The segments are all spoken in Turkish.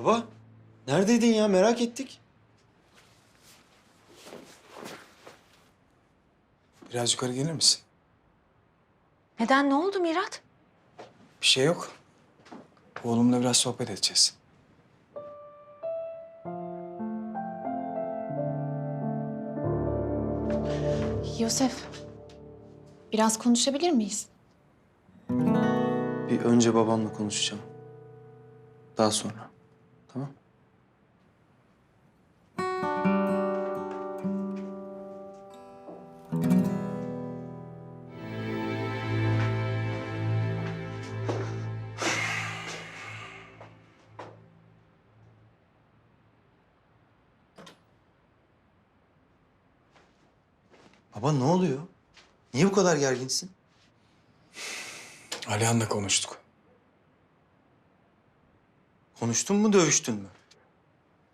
Baba, neredeydin ya? Merak ettik. Biraz yukarı gelir misin? Neden ne oldu Mirat? Bir şey yok. Oğlumla biraz sohbet edeceğiz. Yosef, biraz konuşabilir miyiz? Bir önce babamla konuşacağım. Daha sonra. Baba ne oluyor? Niye bu kadar gerginsin? Alihan'la konuştuk. Konuştun mu, dövüştün mü?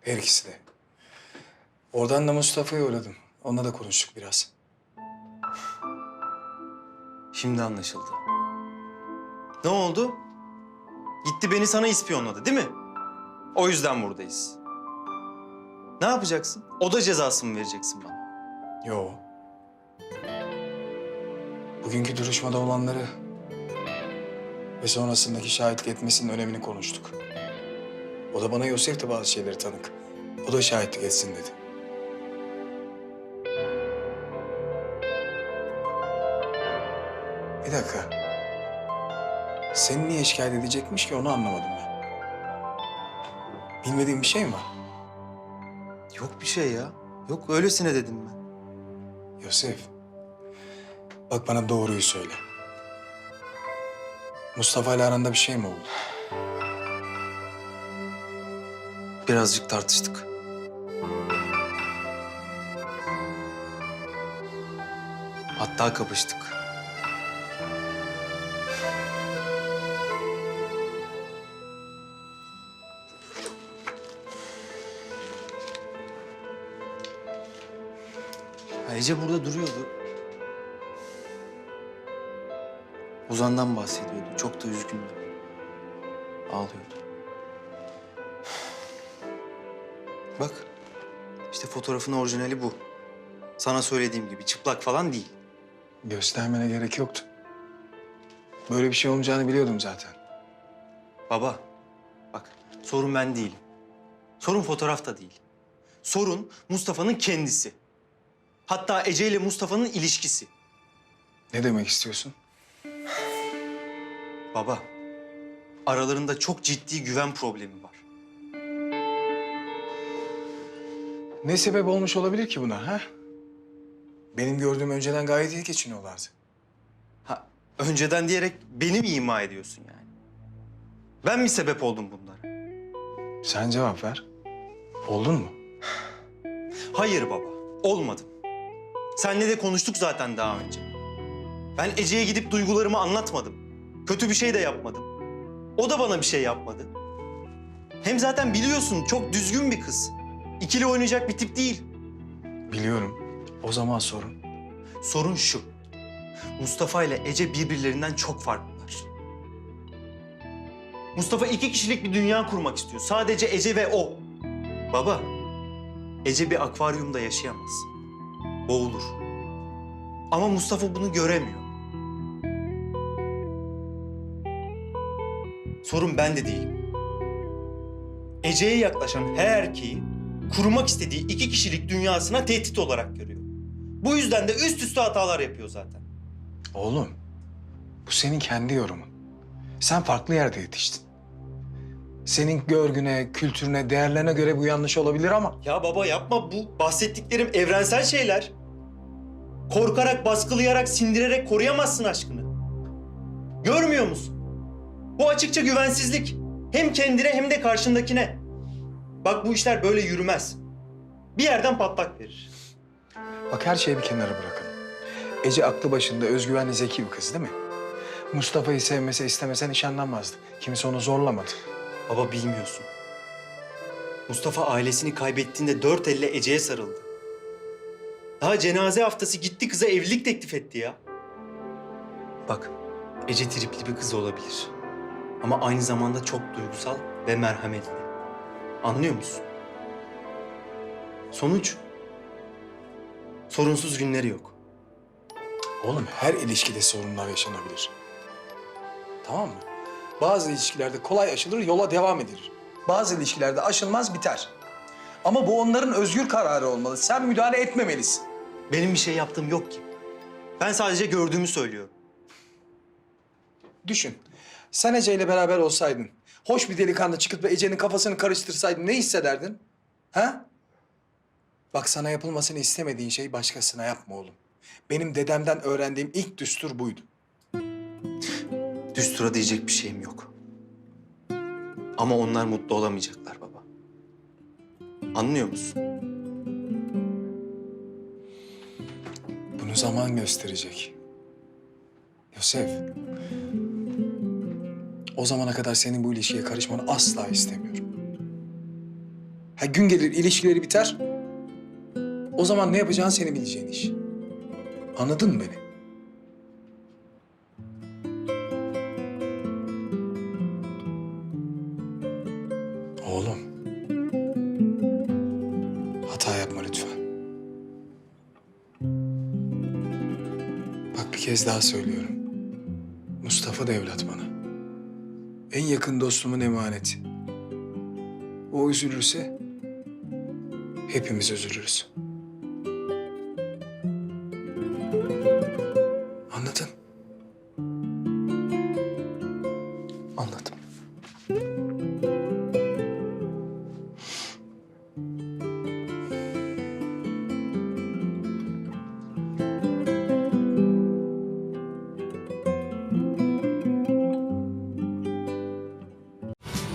Her ikisi de. Oradan da Mustafa'ya uğradım. Onunla da konuştuk biraz. Şimdi anlaşıldı. Ne oldu? Gitti beni sana ispiyonladı değil mi? O yüzden buradayız. Ne yapacaksın? O da cezasını vereceksin bana. Yo. Bugünkü duruşmada olanları ve sonrasındaki şahitlik etmesinin önemini konuştuk. O da bana Yosef de bazı şeyleri tanık. O da şahitlik etsin dedi. Bir dakika. Seni niye şikayet edecekmiş ki onu anlamadım ben. Bilmediğin bir şey mi var? Yok bir şey ya. Yok öylesine dedim ben. Yosef, bak bana doğruyu söyle. Mustafa ile aranda bir şey mi oldu? Birazcık tartıştık. Hatta kapıştık. Ece burada duruyordu. Ozan'dan bahsediyordu. Çok da üzgündü. Ağlıyordu. Bak, işte fotoğrafın orijinali bu. Sana söylediğim gibi çıplak falan değil. Göstermene gerek yoktu. Böyle bir şey olmayacağını biliyordum zaten. Baba, bak sorun ben değilim. Sorun fotoğrafta değil. Sorun Mustafa'nın kendisi. Hatta Ece ile Mustafa'nın ilişkisi. Ne demek istiyorsun? Baba, aralarında çok ciddi güven problemi var. Ne sebep olmuş olabilir ki buna ha? Benim gördüğüm önceden gayet iyi geçiniyorlardı. Ha, önceden diyerek beni mi ima ediyorsun yani? Ben mi sebep oldum bunlara? Sen cevap ver. Oldun mu? Hayır baba, olmadım. Seninle de konuştuk zaten daha önce. Ben Ece'ye gidip duygularımı anlatmadım. Kötü bir şey de yapmadım. O da bana bir şey yapmadı. Hem zaten biliyorsun çok düzgün bir kız. İkili oynayacak bir tip değil. Biliyorum. O zaman sorun. Sorun şu. Mustafa ile Ece birbirlerinden çok farklılar. Mustafa iki kişilik bir dünya kurmak istiyor. Sadece Ece ve o. Baba, Ece bir akvaryumda yaşayamaz. Boğulur. Ama Mustafa bunu göremiyor. Sorun ben de değilim. Ece'ye yaklaşan her erkeği kurmak istediği iki kişilik dünyasına tehdit olarak görüyor. Bu yüzden de üst üste hatalar yapıyor zaten. Oğlum, bu senin kendi yorumun. Sen farklı yerde yetiştin. Senin görgüne, kültürüne, değerlerine göre bu yanlış olabilir ama... Ya baba yapma bu bahsettiklerim evrensel şeyler. Korkarak, baskılayarak, sindirerek koruyamazsın aşkını. Görmüyor musun? Bu açıkça güvensizlik. Hem kendine hem de karşındakine. Bak bu işler böyle yürümez. Bir yerden patlak verir. Bak her şeyi bir kenara bırakalım. Ece aklı başında, özgüvenli, zeki bir kız değil mi? Mustafa'yı sevmese, istemese nişanlanmazdı. Kimse onu zorlamadı. Baba bilmiyorsun. Mustafa ailesini kaybettiğinde dört elle Ece'ye sarıldı. Daha cenaze haftası gitti kıza evlilik teklif etti ya. Bak, Ece tripli bir kız olabilir. Ama aynı zamanda çok duygusal ve merhametli. Anlıyor musun? Sonuç? Sorunsuz günleri yok. Oğlum her ilişkide sorunlar yaşanabilir. Tamam mı? Bazı ilişkilerde kolay aşılır, yola devam edilir. Bazı ilişkilerde aşılmaz, biter. Ama bu onların özgür kararı olmalı. Sen müdahale etmemelisin. Benim bir şey yaptığım yok ki. Ben sadece gördüğümü söylüyorum. Düşün. Sen Ece ile beraber olsaydın, hoş bir delikanlı çıkıp da Ece'nin kafasını karıştırsaydın ne hissederdin? Ha? Bak sana yapılmasını istemediğin şey başkasına yapma oğlum. Benim dedemden öğrendiğim ilk düstur buydu. Düstura diyecek bir şeyim yok. Ama onlar mutlu olamayacaklar baba. Anlıyor musun? Bunu zaman gösterecek. Yosef. O zamana kadar senin bu ilişkiye karışmanı asla istemiyorum. Ha gün gelir ilişkileri biter. O zaman ne yapacağını seni bileceğin iş. Anladın mı beni? Oğlum. Hata yapma lütfen. Bak bir kez daha söylüyorum. Mustafa da evlat bana. En yakın dostumun emaneti. O üzülürse hepimiz üzülürüz.